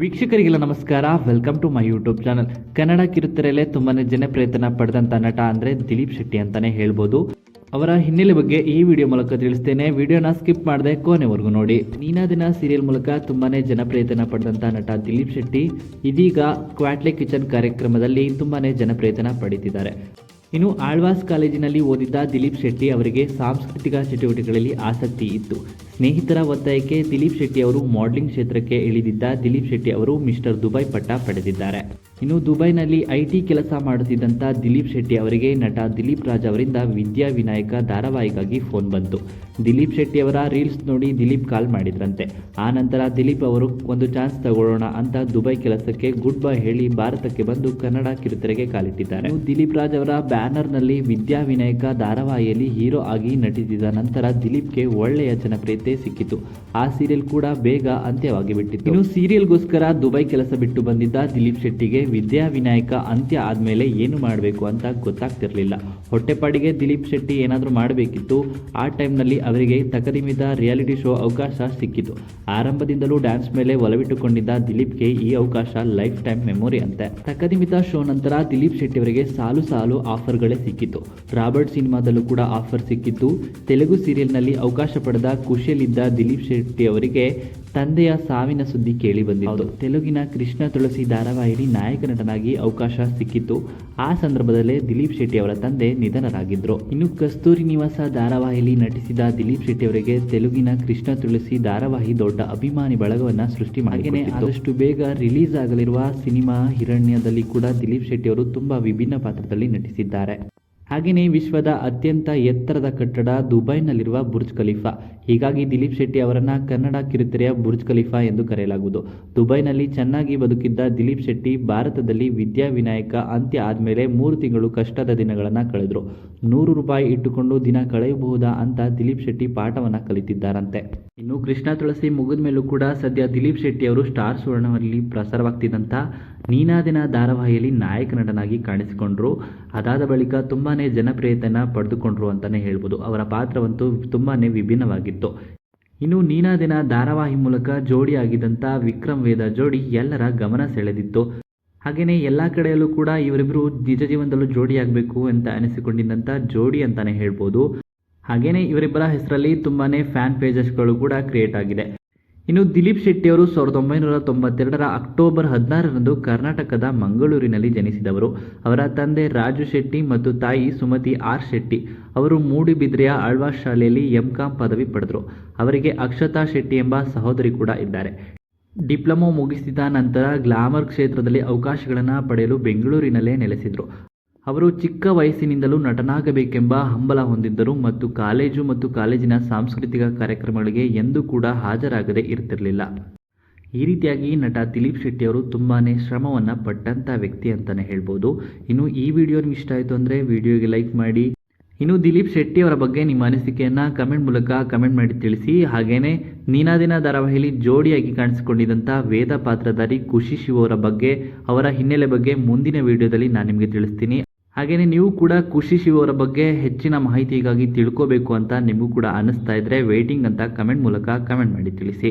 ವೀಕ್ಷಕರಿಗೆಲ್ಲ ನಮಸ್ಕಾರ. Welcome to my YouTube channel Kannada ಕಿರುತೆರೆಯಲ್ಲೇ ತುಂಬಾನೇ ಜನಪ್ರಿಯತನ ಪಡೆದಂತ ನಟ ಅಂದ್ರೆ ದಿಲೀಪ್ ಶೆಟ್ಟಿ ಅಂತಾನೆ ಹೇಳ್ಬೋದು. ಅವರ ಹಿನ್ನೆಲೆ ಬಗ್ಗೆ ಈ ವಿಡಿಯೋ ಮೂಲಕ ತಿಳಿಸ್ತೇನೆ. ವಿಡಿಯೋನ ಸ್ಕಿಪ್ ಮಾಡದೆ ಕೊನೆವರೆಗೂ ನೋಡಿ. ನೀನಾ ದಿನ ಸೀರಿಯಲ್ ಮೂಲಕ ತುಂಬಾನೇ ಜನಪ್ರಿಯತನ ಪಡೆದಂತ ನಟ ದಿಲೀಪ್ ಶೆಟ್ಟಿ ಇದೀಗ ಕ್ವಾಟ್ಲೆ ಕಿಚನ್ ಕಾರ್ಯಕ್ರಮದಲ್ಲಿ ತುಂಬಾನೇ ಜನಪ್ರಿಯತನ ಪಡೆದಿದ್ದಾರೆ ಇನ್ನು ಆಳ್ವಾಸ್ ಕಾಲೇಜಿನಲ್ಲಿ ಓದಿದ್ದ ದಿಲೀಪ್ ಶೆಟ್ಟಿ ಅವರಿಗೆ ಸಾಂಸ್ಕೃತಿಕ ಚಟುವಟಿಕೆಗಳಲ್ಲಿ ಆಸಕ್ತಿ ಇತ್ತು. ಸ್ನೇಹಿತರ ಒತ್ತಾಯಕ್ಕೆ ದಿಲೀಪ್ ಶೆಟ್ಟಿ ಅವರು ಮಾಡಲಿಂಗ್ ಕ್ಷೇತ್ರಕ್ಕೆ ಇಳಿದಿದ್ದ ದಿಲೀಪ್ ಶೆಟ್ಟಿ ಅವರು ಮಿಸ್ಟರ್ ದುಬೈ ಪಟ್ಟ ಪಡೆದಿದ್ದಾರೆ. ಇನ್ನು ದುಬೈನಲ್ಲಿ ಐಟಿ ಕೆಲಸ ಮಾಡುತ್ತಿದ್ದಂಥ ದಿಲೀಪ್ ಶೆಟ್ಟಿ ಅವರಿಗೆ ನಟ ದಿಲೀಪ್ ರಾಜ್ ಅವರಿಂದ ವಿದ್ಯಾ ವಿನಾಯಕ ಧಾರಾವಾಹಿಗಾಗಿ ಫೋನ್ ಬಂತು. ದಿಲೀಪ್ ಶೆಟ್ಟಿ ಅವರ ರೀಲ್ಸ್ ನೋಡಿ ದಿಲೀಪ್ ಕಾಲ್ ಮಾಡಿದ್ರಂತೆ. ಆ ನಂತರ ದಿಲೀಪ್ ಅವರು, ಒಂದು ಚಾನ್ಸ್ ತಗೊಳ್ಳೋಣ ಅಂತ ದುಬೈ ಕೆಲಸಕ್ಕೆ ಗುಡ್ ಬೈ ಹೇಳಿ ಭಾರತಕ್ಕೆ ಬಂದು ಕನ್ನಡ ಕಿರುತೆರೆಗೆ ಕಾಲಿಟ್ಟಿದ್ದಾರೆ. ದಿಲೀಪ್ ರಾಜ್ ಅವರ ಬ್ಯಾನರ್ನಲ್ಲಿ ವಿದ್ಯಾ ವಿನಾಯಕ ಧಾರಾವಾಹಿಯಲ್ಲಿ ಹೀರೋ ಆಗಿ ನಟಿಸಿದ ನಂತರ ದಿಲೀಪ್ಗೆ ಒಳ್ಳೆಯ ಜನಪ್ರಿಯತೆ ಸಿಕ್ಕಿತು. ಆ ಸೀರಿಯಲ್ ಕೂಡ ಬೇಗ ಅಂತ್ಯವಾಗಿ ಬಿಟ್ಟಿತ್ತು ಇನ್ನು ಸೀರಿಯಲ್ಗೋಸ್ಕರ ದುಬೈ ಕೆಲಸ ಬಿಟ್ಟು ಬಂದಿದ್ದ ದಿಲೀಪ್ ಶೆಟ್ಟಿಗೆ ವಿದ್ಯಾ ವಿನಾಯಕ ಅಂತ್ಯ ಆದಮೇಲೆ ಏನು ಮಾಡಬೇಕು ಅಂತ ಗೊತ್ತಾಗ್ತಿರಲಿಲ್ಲ. ಹೊಟ್ಟೆಪಾಡಿಗೆ ದಿಲೀಪ್ ಶೆಟ್ಟಿ ಏನಾದರೂ ಮಾಡಬೇಕಿತ್ತು, ಆ ಟೈಮ್ನಲ್ಲಿ ಅವರಿಗೆ ತಕರಿಮಿದ ರಿಯಾಲಿಟಿ ಶೋ ಅವಕಾಶ ಸಿಕ್ಕಿತು. ಆರಂಭದಿಂದಲೂ ಡ್ಯಾನ್ಸ್ ಮೇಲೆ ಒಲವಿಟ್ಟುಕೊಂಡಿದ್ದ ದಿಲೀಪ್ಗೆ ಈ ಅವಕಾಶ ಲೈಫ್ ಟೈಮ್ ಮೆಮೊರಿ ಅಂತೆ. ತಕರಿಮಿತ ಶೋ ನಂತರ ದಿಲೀಪ್ ಶೆಟ್ಟಿ ಅವರಿಗೆ ಸಾಲು ಸಾಲು ಆಫರ್ಗಳೇ ಸಿಕ್ಕಿತು. ರಾಬರ್ಟ್ ಸಿನಿಮಾದಲ್ಲೂ ಕೂಡ ಆಫರ್ ಸಿಕ್ಕಿತ್ತು. ತೆಲುಗು ಸೀರಿಯಲ್ನಲ್ಲಿ ಅವಕಾಶ ಪಡೆದ ಖುಷಿಯಲ್ಲಿದ್ದ ದಿಲೀಪ್ ಶೆಟ್ಟಿ ಅವರಿಗೆ ತಂದೆಯ ಸಾವಿನ ಸುದ್ದಿ ಕೇಳಿ ಬಂದಿತ್ತು. ತೆಲುಗಿನ ಕೃಷ್ಣ ತುಳಸಿ ಧಾರಾವಾಹಿಯಲ್ಲಿ ನಾಯಕ ನಟನಾಗಿ ಅವಕಾಶ ಸಿಕ್ಕಿತ್ತು. ಆ ಸಂದರ್ಭದಲ್ಲೇ ದಿಲೀಪ್ ಶೆಟ್ಟಿ ಅವರ ತಂದೆ ನಿಧನರಾಗಿದ್ದರು ಇನ್ನು ಕಸ್ತೂರಿ ನಿವಾಸ ಧಾರಾವಾಹಿಯಲ್ಲಿ ನಟಿಸಿದ ದಿಲೀಪ್ ಶೆಟ್ಟಿ ಅವರಿಗೆ ತೆಲುಗಿನ ಕೃಷ್ಣ ತುಳಸಿ ಧಾರಾವಾಹಿ ದೊಡ್ಡ ಅಭಿಮಾನಿ ಬಳಗವನ್ನ ಸೃಷ್ಟಿ ಮಾಡಿದ್ದೇನೆ ಆದಷ್ಟು ಬೇಗ ರಿಲೀಸ್ ಆಗಲಿರುವ ಸಿನಿಮಾ ಹಿರಣ್ಯದಲ್ಲಿ ಕೂಡ ದಿಲೀಪ್ ಶೆಟ್ಟಿ ಅವರು ತುಂಬಾ ವಿಭಿನ್ನ ಪಾತ್ರದಲ್ಲಿ ನಟಿಸಿದ್ದಾರೆ. ಹಾಗೆಯೇ ವಿಶ್ವದ ಅತ್ಯಂತ ಎತ್ತರದ ಕಟ್ಟಡ ದುಬೈನಲ್ಲಿರುವ ಬುರ್ಜ್ ಖಲೀಫಾ. ಹೀಗಾಗಿ ದಿಲೀಪ್ ಶೆಟ್ಟಿ ಅವರನ್ನು ಕನ್ನಡ ಕಿರುತೆರೆಯ ಬುರ್ಜ್ ಖಲೀಫಾ ಎಂದು ಕರೆಯಲಾಗುವುದು. ದುಬೈನಲ್ಲಿ ಚೆನ್ನಾಗಿ ಬದುಕಿದ್ದ ದಿಲೀಪ್ ಶೆಟ್ಟಿ ಭಾರತದಲ್ಲಿ ವಿದ್ಯಾ ವಿನಾಯಕ ಅಂತ್ಯ ಆದಮೇಲೆ ಮೂರು ತಿಂಗಳು ಕಷ್ಟದ ದಿನಗಳನ್ನು ಕಳೆದರು. ನೂರು ರೂಪಾಯಿ ಇಟ್ಟುಕೊಂಡು ದಿನ ಕಳೆಯಬಹುದಾ ಅಂತ ದಿಲೀಪ್ ಶೆಟ್ಟಿ ಪಾಠವನ್ನು ಕಲಿತಿದ್ದಾರಂತೆ. ಇನ್ನು ಕೃಷ್ಣ ತುಳಸಿ ಮುಗಿದ ಮೇಲೂ ಕೂಡ ಸದ್ಯ ದಿಲೀಪ್ ಶೆಟ್ಟಿ ಅವರು ಸ್ಟಾರ್ ಸುವರ್ಣದಲ್ಲಿ ಪ್ರಸಾರವಾಗ್ತಿದ್ದಂಥ ನೀನಾದಿನ ಧಾರಾವಾಹಿಯಲ್ಲಿ ನಾಯಕ ನಟನಾಗಿ ಕಾಣಿಸಿಕೊಂಡ್ರು. ಅದಾದ ಬಳಿಕ ತುಂಬಾನೇ ಜನಪ್ರಿಯತೆಯನ್ನು ಪಡೆದುಕೊಂಡ್ರು ಅಂತಾನೆ ಹೇಳ್ಬೋದು. ಅವರ ಪಾತ್ರವಂತೂ ತುಂಬಾನೇ ವಿಭಿನ್ನವಾಗಿತ್ತು. ಇನ್ನು ನೀನಾದಿನ ಧಾರಾವಾಹಿ ಮೂಲಕ ಜೋಡಿಯಾಗಿದ್ದಂಥ ವಿಕ್ರಮ್ ವೇದ ಜೋಡಿ ಎಲ್ಲರ ಗಮನ ಸೆಳೆದಿತ್ತು. ಹಾಗೆಯೇ ಎಲ್ಲ ಕಡೆಯಲ್ಲೂ ಕೂಡ ಇವರಿಬ್ಬರು ನಿಜ ಜೀವನದಲ್ಲೂ ಜೋಡಿಯಾಗಬೇಕು ಅಂತ ಅನಿಸಿಕೊಂಡಿದ್ದಂಥ ಜೋಡಿ ಅಂತಾನೆ ಹೇಳ್ಬೋದು. ಹಾಗೆಯೇ ಇವರಿಬ್ಬರ ಹೆಸರಲ್ಲಿ ತುಂಬಾನೇ ಫ್ಯಾನ್ ಪೇಜಸ್ಗಳು ಕೂಡ ಕ್ರಿಯೇಟ್ ಆಗಿದೆ. ಇನ್ನು ದಿಲೀಪ್ ಶೆಟ್ಟಿ ಅವರು ಸಾವಿರದ ಒಂಬೈನೂರ ತೊಂಬತ್ತೆರಡರ ಅಕ್ಟೋಬರ್ ಹದಿನಾರರಂದು ಕರ್ನಾಟಕದ ಮಂಗಳೂರಿನಲ್ಲಿ ಜನಿಸಿದವರು. ಅವರ ತಂದೆ ರಾಜು ಶೆಟ್ಟಿ ಮತ್ತು ತಾಯಿ ಸುಮತಿ ಆರ್ ಶೆಟ್ಟಿ. ಅವರು ಮೂಡಿಬಿದ್ರೆಯ ಆಳ್ವಾಸ್ ಶಾಲೆಯಲ್ಲಿ ಎಂಕಾಂ ಪದವಿ ಪಡೆದರು. ಅವರಿಗೆ ಅಕ್ಷತಾ ಶೆಟ್ಟಿ ಎಂಬ ಸಹೋದರಿ ಕೂಡ ಇದ್ದಾರೆ. ಡಿಪ್ಲೊಮೊ ಮುಗಿಸಿದ ನಂತರ ಗ್ಲಾಮರ್ ಕ್ಷೇತ್ರದಲ್ಲಿ ಅವಕಾಶಗಳನ್ನು ಪಡೆಯಲು ಬೆಂಗಳೂರಿನಲ್ಲೇ ನೆಲೆಸಿದರು. ಅವರು ಚಿಕ್ಕ ವಯಸ್ಸಿನಿಂದಲೂ ನಟನಾಗಬೇಕೆಂಬ ಹಂಬಲ ಹೊಂದಿದ್ದರು ಮತ್ತು ಕಾಲೇಜು ಮತ್ತು ಕಾಲೇಜಿನ ಸಾಂಸ್ಕೃತಿಕ ಕಾರ್ಯಕ್ರಮಗಳಿಗೆ ಎಂದೂ ಕೂಡ ಹಾಜರಾಗದೇ ಇರ್ತಿರಲಿಲ್ಲ. ಈ ರೀತಿಯಾಗಿ ನಟ ದಿಲೀಪ್ ಶೆಟ್ಟಿ ಅವರು ತುಂಬಾ ಶ್ರಮವನ್ನು ಪಟ್ಟಂಥ ವ್ಯಕ್ತಿ ಅಂತಲೇ ಹೇಳ್ಬೋದು. ಇನ್ನು ಈ ವಿಡಿಯೋ ನಿಮ್ಗೆ ಇಷ್ಟ ಆಯಿತು ಅಂದರೆ ವಿಡಿಯೋಗೆ ಲೈಕ್ ಮಾಡಿ. ಇನ್ನು ದಿಲೀಪ್ ಶೆಟ್ಟಿ ಅವರ ಬಗ್ಗೆ ನಿಮ್ಮ ಅನಿಸಿಕೆಯನ್ನು ಕಮೆಂಟ್ ಮೂಲಕ ಕಮೆಂಟ್ ಮಾಡಿ ತಿಳಿಸಿ. ಹಾಗೆಯೇ ನೀನಾದಿನ ಧಾರಾವಾಹಿಯಲ್ಲಿ ಜೋಡಿಯಾಗಿ ಕಾಣಿಸಿಕೊಂಡಿದ್ದಂಥ ವೇದ ಪಾತ್ರಧಾರಿ ಖುಷಿ ಶಿವ ಅವರ ಬಗ್ಗೆ, ಅವರ ಹಿನ್ನೆಲೆ ಬಗ್ಗೆ ಮುಂದಿನ ವಿಡಿಯೋದಲ್ಲಿ ನಾನು ನಿಮಗೆ ತಿಳಿಸ್ತೀನಿ. ಹಾಗೆಯೇ ನೀವು ಕೂಡ ಖುಷಿ ಶಿವರ ಬಗ್ಗೆ ಹೆಚ್ಚಿನ ಮಾಹಿತಿಗಾಗಿ ತಿಳ್ಕೋಬೇಕು ಅಂತ ನಿಮಗೂ ಕೂಡ ಅನ್ನಿಸ್ತಾ ಇದ್ದರೆ ವೇಟಿಂಗ್ ಅಂತ ಕಮೆಂಟ್ ಮೂಲಕ ಕಮೆಂಟ್ ಮಾಡಿ ತಿಳಿಸಿ.